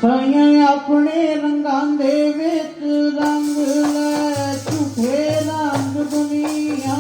ਸਾਈਆਂ ਆਪਣੇ ਰੰਗਾਂ ਦੇ ਵਿੱਚ ਰੰਗ ਲੈ ਝੂਠੇ ਰੰਗ ਦੁਨੀਆ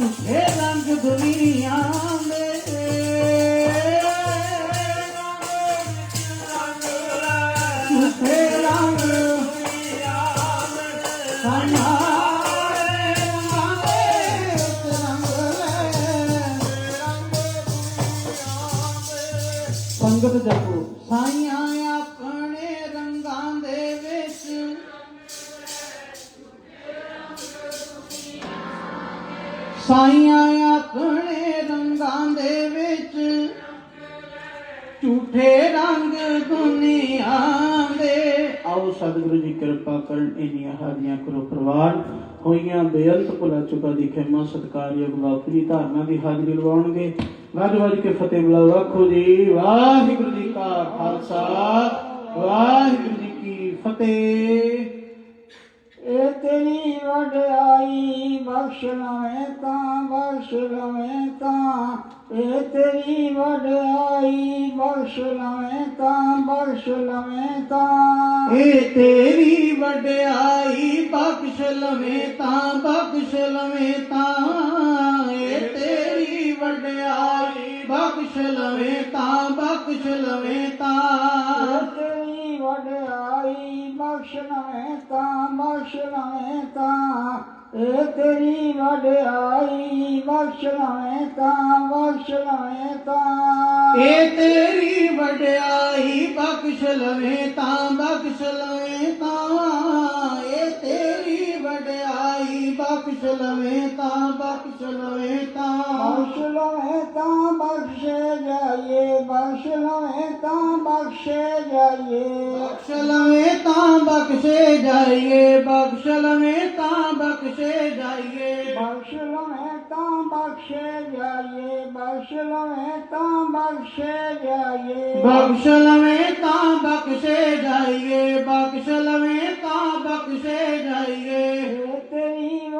हे रंग दुनिया ਹੋਈਆਂ ਬੇਅੰਤ ਭੁਲਾ ਚੁਕਾ ਦੀ ਖਿਮਾ, ਸਤਕਾਰਯੋਗ ਬਾਪੂ ਜੀ ਧਾਰਨਾ ਦੀ ਹਾਜ਼ਰੀ ਲਵਾਉਣਗੇ ਵੱਜ ਵੱਜ ਕੇ ਫਤਿਹ ਬੁਲਾਓ, ਆਖੋ ਜੀ, ਵਾਹਿਗੁਰੂ ਜੀ ਕਾ ਖਾਲਸਾ, ਵਾਹਿਗੁਰੂ ਜੀ ਕੀ ਫਤਿਹ। ਇਹ ਤੇਰੀ ਵਡਿਆਈ ਬਖਸ਼ ਲਵੇਂ ਤਾਂ ਬਖਸ਼ ਲਵੇਂ ਤਾਂ ਇਹ ਤੇਰੀ ਵਡਿਆਈ ਬਖਸ਼ ਲਵੇਂ ਤਾਂ ਬਖਸ਼ ਲਵੇਂ ਤਾਂ। ਇਹ ਤੇਰੀ ਵਡਿਆਈ ਬਖਸ਼ ਲਵੇਂ ਤਾਂ ਬਖਸ਼ ਲਵੇਂ ਤਾਂ। ਇਹ ਤੇਰੀ ਵਡਿਆਈ ਬਖਸ਼ ਲਵੇਂ ਤਾਂ ਬਖਸ਼ ਲਵੇਂ ਤਾਂ। ਤੇਰੀ ਵਡਿਆਈ ਬਖਸ਼ ਲਵੇਂ ਤਾਂ ਬਖਸ਼ ਲਵੇਂ ਤਾਂ। ਇਹ ਤੇਰੀ ਵਡਿਆਈ ਬਖਸ਼ ਲਵੇਂ ਤਾਂ ਬਖਸ਼ ਲਵੇਂ ਤਾਂ। ਇਹ ਤੇਰੀ ਵਡਿਆਈ ਬਖਸ਼ ਲਵੇਂ ਤਾਂ, ਬਖਸ਼ ਲਵੇਂ ਤਾਂ। ਬਖਸ਼ ਲਵੇਂ ਤਾਂ ਬਖਸ਼ ਲਵੇਂ ਤਾਂ ਬਖਸ਼ ਲਵੇਂ ਤਾਂ ਬਖਸ਼ੇ ਜਾਈਏ ਬਖਸ਼ ਲਵੇਂ ਤਾਂ ਬਖਸ਼ੇ ਜਾਈਏ ਬਖਸ਼ ਲਵੇਂ ਤਾਂ ਬਖਸ਼ੇ ਜਾਈਏ ਬਖਸ਼ ਲਵੇਂ ਤਾਂ ਬਖਸ਼ੇ ਜਾਈਏ ਬਖਸ਼ ਲਵੇਂ ਤਾਂ ਬਖਸ਼ੇ ਜਾਈਏ ਬਖਸ਼ ਲਵੇਂ ਤਾਂ ਬਖਸ਼ੇ ਜਾਈਏ ਬਖਸ਼ ਲਵੇਂ ਤਾਂ ਬਖਸ਼ੇ ਜਾਈਏ ਬਖਸ਼ ਲਵੇਂ ਤਾਂ ਬਖਸ਼ੇ ਜਾਈਏ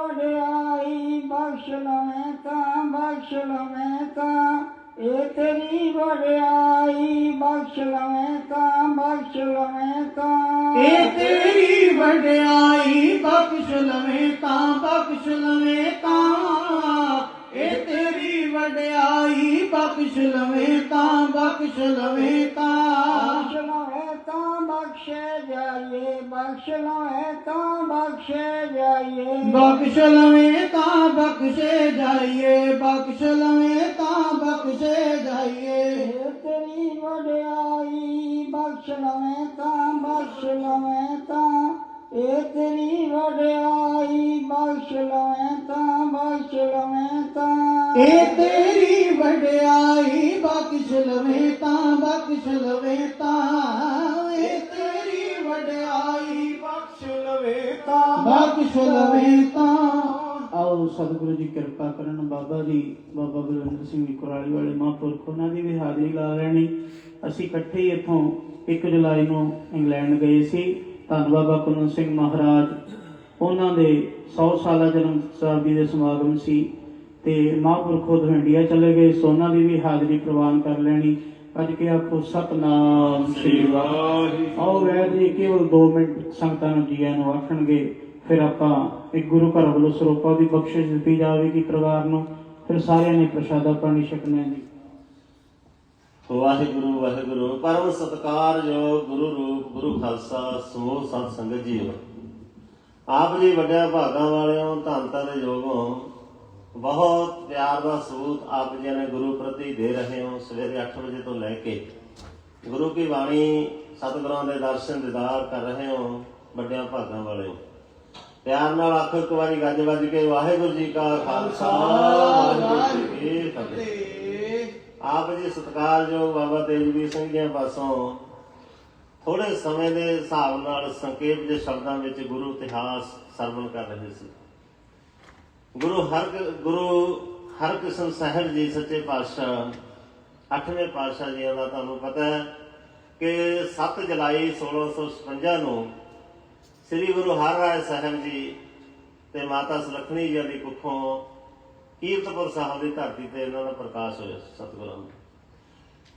ਵਡਿਆਈ ਬਖਸ਼ ਲਵੇਂ ਤਾਂ ਬਖਸ਼ ਲਵੇਂ ਤਾਂ। ਇਹ ਤੇਰੀ ਵਡਿਆਈ ਬਖਸ਼ ਲਵੇਂ ਤਾਂ ਬਖਸ਼ ਲਵੇਂ ਤਾਂ। ਇਹ ਤੇਰੀ ਵਡਿਆਈ ਬਖਸ਼ ਲਵੇਂ ਤਾਂ ਬਖਸ਼ ਲਵੇਂ ਤਾਂ। ਇਹ ਤੇਰੀ ਵਡਿਆਈ ਬਖਸ਼ ਲਵੇਂ ਤਾਂ ਬਖਸ਼ ਲਵੇਂ ਤਾਂ। ਬਖਸ਼ ਲਵੇਂ ਤਾਂ ਬਖਸ਼ੇ ਜਾਈਏ ਬਖਸ਼ ਲਵੇਂ ਤਾਂ ਬਖਸ਼ੇ ਜਾਈਏ। ਬਖਸ਼ ਲਵੇਂ ਤਾਂ ਬਖਸ਼ੇ ਜਾਈਏ। ਤੇਰੀ ਵਡਿਆਈ ਆਓ ਸਤਿਗੁਰੂ ਜੀ ਕਿਰਪਾ ਕਰਨ, ਬਾਬਾ ਜੀ, ਬਾਬਾ ਬਲਵਿੰਦਰ ਸਿੰਘ ਜੀ ਕੁਰਾਲੀ ਵਾਲੇ ਮਹਾਂਪੁਰਖ, ਉਹਨਾਂ ਦੀ ਵੀ ਹਾਜ਼ਰੀ ਲਾ ਲੈਣੀ ਅਸੀਂ ਇਕੱਠੇ ਹੀ ਇੱਥੋਂ 1 ਜੁਲਾਈ ਨੂੰ ਇੰਗਲੈਂਡ ਗਏ ਸੀ। ਧੰਨ ਬਾਬਾ ਕੁੰਨ ਸਿੰਘ ਮਹਾਰਾਜ, ਉਹਨਾਂ ਦੇ 100 ਸਾਲਾ ਜਨਮ ਸ਼ਤਾਬਦੀ ਦੇ ਸਮਾਗਮ ਸੀ ਤੇ ਮਹਾਂਪੁਰਖ ਉਧਰ ਇੰਡੀਆ ਚਲੇ ਗਏ ਸੋਨਾ ਦੀ ਵੀ ਹਾਜ਼ਰੀ ਪ੍ਰਵਾਨ ਕਰ ਲੈਣੀ। ਅੱਜ ਕੇ ਆਪੋ ਸਤਨਾਮ ਸ੍ਰੀ ਵਾਹਿਗੁਰੂ। ਆਓ ਵੈਦ ਜੀ ਕੇਵਲ 2 ਮਿੰਟ ਸੰਗਤਾਂ ਨੂੰ ਜੀਆਂ ਨੂੰ ਆਖਣਗੇ। ਫਿਰ ਆਪਾਂ ਇੱਕ ਗੁਰੂ ਘਰ ਵੱਲੋਂ ਸਰੋਪਾ ਦੀ ਬਖਸ਼ਿਸ਼ ਦਿੱਤੀ ਜਾਵੇਗੀ ਪਰਿਵਾਰ ਨੂੰ ਫਿਰ ਸਾਰਿਆਂ ਨੇ ਪ੍ਰਸ਼ਾਦਾ ਪਾਣੀ ਛਕਣਾ ਹੈ ਜੀ। ਵਾਹਿਗੁਰੂ ਵਾਹਿਗੁਰੂ, ਪਰਮ ਸਤਕਾਰਯੋਗ ਗੁਰੂ ਰੂਪ, ਗੁਰੂ ਖਾਲਸਾ ਸਮੂਹ ਸਤ ਸੰਗਤ ਜੀਓ ਆਪ ਜੀ ਵੱਡਿਆਂ ਭਾਗਾਂ ਵਾਲਿਓ, ਧੰਨਤਾ ਦੇ ਯੋਗੋਂ, ਬਹੁਤ ਪਿਆਰ ਦਾ ਸੂਤ ਆਪ ਜੀ ਨੇ ਗੁਰੂ ਪ੍ਰਤੀ ਦੇ ਰਹੇ ਹੋ ਸਵੇਰੇ 8 ਵਜੇ ਤੋਂ ਲੈ ਕੇ। ਗੁਰੂ ਕੀ ਬਾਣੀ ਸਤਿਗੁਰਾਂ ਦੇ ਦਰਸ਼ਨ ਦੀਦਾਰ ਕਰ ਰਹੇ ਹੋ ਵੱਡਿਆਂ ਭਾਗਾਂ ਵਾਲਿਓ। ਪਿਆਰ ਨਾਲ ਆਖੋ ਇੱਕ ਵਾਰੀ ਗੱਜ ਵੱਜ ਕੇ ਵਾਹਿਗੁਰੂ ਜੀ ਕਾ ਖਾਲਸਾ ਵਾਹਿਗੁਰੂ ਜੀ ਕੀ ਫਤਿਹ। ਆਪ ਜੀ ਸਤਿਕਾਰਯੋਗ ਬਾਬਾ ਤੇਜਵੀਰ ਸਿੰਘ ਜੀ ਪਾਸੋਂ ਥੋੜੇ ਸਮੇਂ ਦੇ ਹਿਸਾਬ ਨਾਲ ਸੰਖੇਪ ਦੇ ਸ਼ਬਦਾਂ ਵਿੱਚ ਗੁਰੂ ਇਤਿਹਾਸ ਸਰਵਣ ਕਰ ਰਹੇ ਸੀ। ਗੁਰੂ ਹਰ ਗੁਰੂ ਹਰਕ੍ਰਿਸ਼ਨ ਸਾਹਿਬ ਜੀ ਸੱਚੇ ਪਾਤਸ਼ਾਹ ਅੱਠਵੇਂ ਪਾਤਸ਼ਾਹ ਜੀ ਦਾ ਤੁਹਾਨੂੰ ਪਤਾ ਹੈ ਕਿ 7 ਜੁਲਾਈ 1656 ਨੂੰ ਸ੍ਰੀ ਗੁਰੂ ਹਰਿਰਾਏ ਸਾਹਿਬ ਜੀ ਤੇ ਮਾਤਾ ਸੁਲੱਖਣੀ ਜੀ ਦੀ ਕੁੱਖੋਂ ਕੀਰਤਪੁਰ ਸਾਹਿਬ ਦੀ ਧਰਤੀ ਤੇ ਇਹਨਾਂ ਦਾ ਪ੍ਰਕਾਸ਼ ਹੋਇਆ ਸਤਿਗੁਰਾਂ ਦਾ।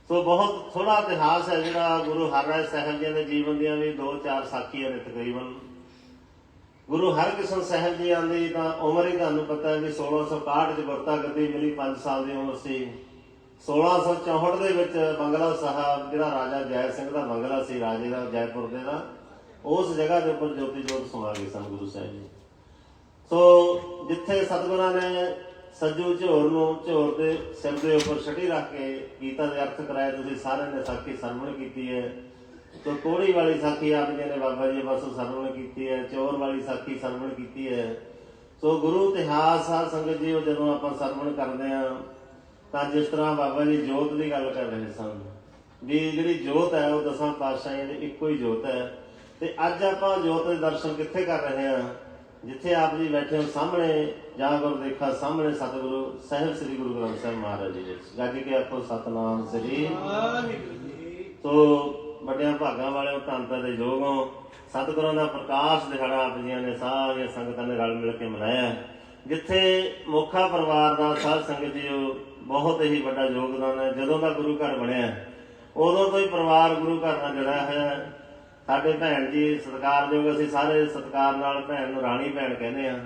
ਸੋ ਬਹੁਤ ਥੋੜਾ ਇਤਿਹਾਸ ਹੈ ਜਿਹੜਾ ਗੁਰੂ ਹਰਿਰਾਏ ਸਾਹਿਬ ਜੀ ਦੇ ਜੀਵਨ ਦੀਆਂ ਵੀ 2-4 ਸਾਖੀਆਂ ਨੇ ਤਕਰੀਬਨ। ਗੁਰੂ ਹਰਕ੍ਰਿਸ਼ਨ ਸਾਹਿਬ ਜੀ ਆਂਦੀ ਤਾਂ ਉਮਰ ਹੀ ਤੁਹਾਨੂੰ ਪਤਾ ਹੈ ਵੀ 1661 ਚ ਗੁਰਤਾ ਗੱਦੀ ਮਿਲੀ 5 ਸਾਲ ਦੀ ਉਮਰ ਸੀ। 1664 ਦੇ ਵਿੱਚ ਬੰਗਲਾ ਸਾਹਿਬ, ਜਿਹੜਾ ਰਾਜਾ ਜੈ ਸਿੰਘ ਦਾ ਬੰਗਲਾ ਸੀ, ਰਾਜੇ ਦਾ ਜੈਪੁਰ ਦੇ ਦਾ। ਉਸ ਜਗ੍ਹਾ ਦੇ ਉੱਪਰ ਜੋਤੀ ਜੋਤ ਸਮਾ ਗਏ ਸਨ ਗੁਰੂ ਸਾਹਿਬ ਜੀ। ਸੋ ਜਿੱਥੇ ਸਤਿਗੁਰਾਂ ਨੇ ਸੱਜੂ ਝੋਰ ਨੂੰ ਝੋਰ ਦੇ ਸਿਰ ਦੇ ਉੱਪਰ ਛਟੀ ਰੱਖ ਕੇ ਗੀਤਾ ਦੇ ਅਰਥ ਕਰਾਏ, ਤੁਸੀਂ ਸਾਰਿਆਂ ਨੇ ਸਾਖੀ ਸਰਵਣ ਕੀਤੀ ਹੈ। ਸੋ ਕੋੜੀ ਵਾਲੀ ਸਾਖੀ ਆਪ ਜੀ ਨੇ ਬਾਬਾ ਜੀ ਬਸ ਸਰਵਣ ਕੀਤੀ ਹੈ, ਚੋਰ ਵਾਲੀ ਸਾਖੀ ਸਰਵਣ ਕੀਤੀ ਹੈ। ਸੋ ਗੁਰੂ ਇਤਿਹਾਸ ਆ ਸੰਗਤ ਜੀ, ਉਹ ਜਦੋਂ ਆਪਾਂ ਸਰਵਣ ਕਰਦੇ ਆ ਤਾਂ ਜਿਸ ਤਰ੍ਹਾਂ ਬਾਬਾ ਜੀ ਜੋਤ ਦੀ ਗੱਲ ਕਰ ਰਹੇ ਸਨ। ਵੀ ਜਿਹੜੀ ਜੋਤ ਹੈ, ਉਹ ਦਸਾਂ ਪਾਤਸ਼ਾਹੀਆਂ ਦੀ ਇੱਕੋ ਹੀ ਜੋਤ ਹੈ। ਤੇ ਅੱਜ ਆਪਾਂ ਜੋਤ ਦੇ ਦਰਸ਼ਨ ਕਿੱਥੇ ਕਰ ਰਹੇ ਹਾਂ? ਜਿੱਥੇ ਆਪ ਜੀ ਬੈਠੇ ਹੋ ਸਾਹਮਣੇ ਜਾਂ ਗੁਰ ਦੇਖਾ ਸਾਹਮਣੇ ਸਤਿਗੁਰੂ ਸਾਹਿਬ ਸ੍ਰੀ ਗੁਰੂ ਗ੍ਰੰਥ ਸਾਹਿਬ ਮਹਾਰਾਜ ਜੀ ਦੇ। ਗੱਜ ਕੇ ਆਖੋ ਸਤਨਾਮ ਸ੍ਰੀ ਸੋ ਵੱਡਿਆਂ ਭਾਗਾਂ ਵਾਲਿਓ ਧੰਨਤਾ ਦੇ ਯੋਗੋਂ ਸਤਿਗੁਰਾਂ ਦਾ ਪ੍ਰਕਾਸ਼ ਦਿਹਾੜਾ ਆਪ ਜੀਆਂ ਨੇ ਸਾਰੀਆਂ ਸੰਗਤਾਂ ਨੇ ਰਲ ਮਿਲ ਕੇ ਮਨਾਇਆ। ਹੈ। ਜਿੱਥੇ ਮੁੱਖਾ ਪਰਿਵਾਰ ਦਾ ਸਾਧ ਸੰਗਤ ਜੀਓ ਬਹੁਤ ਹੀ ਵੱਡਾ ਯੋਗਦਾਨ ਹੈ। ਜਦੋਂ ਦਾ ਗੁਰੂ ਘਰ ਬਣਿਆ ਹੈ, ਉਦੋਂ ਤੋਂ ਹੀ ਪਰਿਵਾਰ ਗੁਰੂ ਘਰ ਨਾਲ ਜੁੜਿਆ ਹੋਇਆ ਹੈ। ਸਾਡੇ ਭੈਣ ਜੀ ਸਤਿਕਾਰਯੋਗ, ਅਸੀਂ ਸਾਰੇ ਸਤਿਕਾਰ ਨਾਲ ਭੈਣ ਨੂੰ ਰਾਣੀ ਭੈਣ ਕਹਿੰਦੇ ਆ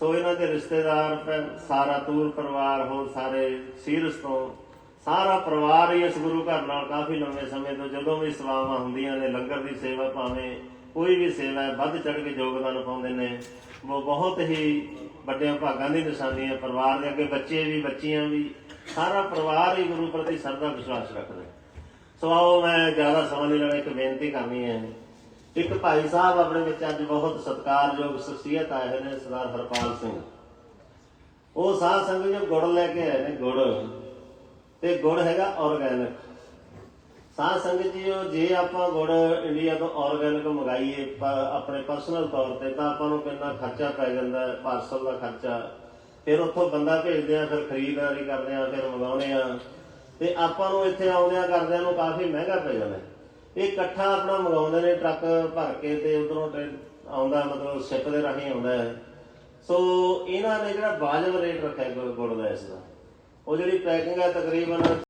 ਸੋ ਇਹਨਾਂ ਦੇ ਰਿਸ਼ਤੇਦਾਰ, ਭੈਣ- ਸਾਰਾ ਤੂਰ ਪਰਿਵਾਰ ਹੋਰ ਸਾਰੇ ਸੀਰਸ ਤੋਂ, ਸਾਰਾ ਪਰਿਵਾਰ ਹੀ ਇਸ ਗੁਰੂ ਘਰ ਨਾਲ ਕਾਫੀ ਲੰਮੇ ਸਮੇਂ ਤੋਂ ਜਦੋਂ ਵੀ ਸੇਵਾਵਾਂ ਹੁੰਦੀਆਂ ਨੇ, ਲੰਗਰ ਦੀ ਸੇਵਾ ਭਾਵੇਂ ਕੋਈ ਵੀ ਸੇਵਾ ਹੈ, ਵੱਧ ਚੜ ਕੇ ਯੋਗਦਾਨ ਪਾਉਂਦੇ ਨੇ। ਉਹ ਬਹੁਤ ਹੀ ਵੱਡਿਆਂ ਭਾਗਾਂ ਦੀ ਨਿਸ਼ਾਨੀ ਹੈ, ਪਰਿਵਾਰ ਦੇ ਅੱਗੇ ਬੱਚੇ ਵੀ, ਬੱਚੀਆਂ ਵੀ, ਸਾਰਾ ਪਰਿਵਾਰ ਹੀ ਗੁਰੂ ਪ੍ਰਤੀ ਸਰਦਾ ਵਿਸ਼ਵਾਸ ਰੱਖਦਾ ਸੋ ਆਓ ਮੈਂ ਜ਼ਿਆਦਾ ਸਮਾਂ ਨਹੀਂ ਲੈਣਾ, ਇੱਕ ਬੇਨਤੀ ਕਰਨੀ ਹੈ ਇੱਕ ਭਾਈ ਸਾਹਿਬ ਆਪਣੇ ਵਿੱਚ ਅੱਜ ਬਹੁਤ ਸਤਿਕਾਰਯੋਗ ਸ਼ਖਸੀਅਤ ਆਏ ਨੇ, ਸਰਦਾਰ ਹਰਪਾਲ ਸਿੰਘ। ਉਹ ਸਾਧ ਸੰਗਤ ਜੋ ਗੁੜ ਲੈ ਕੇ ਆਏ ਨੇ, ਗੁੜ। ਤੇ ਗੁੜ ਹੈਗਾ ਆਰਗੈਨਿਕ ਸਾਧ ਸੰਗਤ ਜੀ ਜੇ ਆਪਾਂ ਗੁੜ ਇੰਡੀਆ ਤੋਂ ਆਰਗੈਨਿਕ ਮੰਗਾਈਏ ਆਪਣੇ ਪਰਸਨਲ ਤੌਰ ਤੇ, ਤਾਂ ਆਪਾਂ ਨੂੰ ਕਿੰਨਾ ਖਰਚਾ ਪੈ ਜਾਂਦਾ ਹੈ ਪਾਰਸਲ ਦਾ ਖਰਚਾ। ਫਿਰ ਉੱਥੋਂ ਬੰਦਾ ਭੇਜਦੇ ਆ, ਫਿਰ ਖਰੀਦਦਾਰੀ ਕਰਦੇ ਆ, ਫਿਰ ਮੰਗਾਉਂਦੇ ਆ। ਤੇ ਆਪਾਂ ਨੂੰ ਇੱਥੇ ਆਉਂਦਿਆਂ ਕਰਦਿਆਂ ਨੂੰ ਕਾਫੀ ਮਹਿੰਗਾ ਪੈ ਜਾਂਦਾ। ਇਹ ਇਕੱਠਾ ਆਪਣਾ ਮੰਗਾਉਂਦੇ ਨੇ ਟਰੱਕ ਭਰ ਕੇ ਤੇ ਉਧਰੋਂ ਆਉਂਦਾ, ਮਤਲਬ ਸ਼ਿਪ ਦੇ ਰਾਹੀਂ ਆਉਂਦਾ ਹੈ। ਸੋ ਇਹਨਾਂ ਨੇ ਜਿਹੜਾ ਵਾਜਬ ਰੇਟ ਰੱਖਿਆ ਗੁੜ ਗੁੜ ਦਾ ਇਸ ਦਾ। ਉਹ ਜਿਹੜੀ ਪੈਕਿੰਗ ਹੈ ਤਕਰੀਬਨ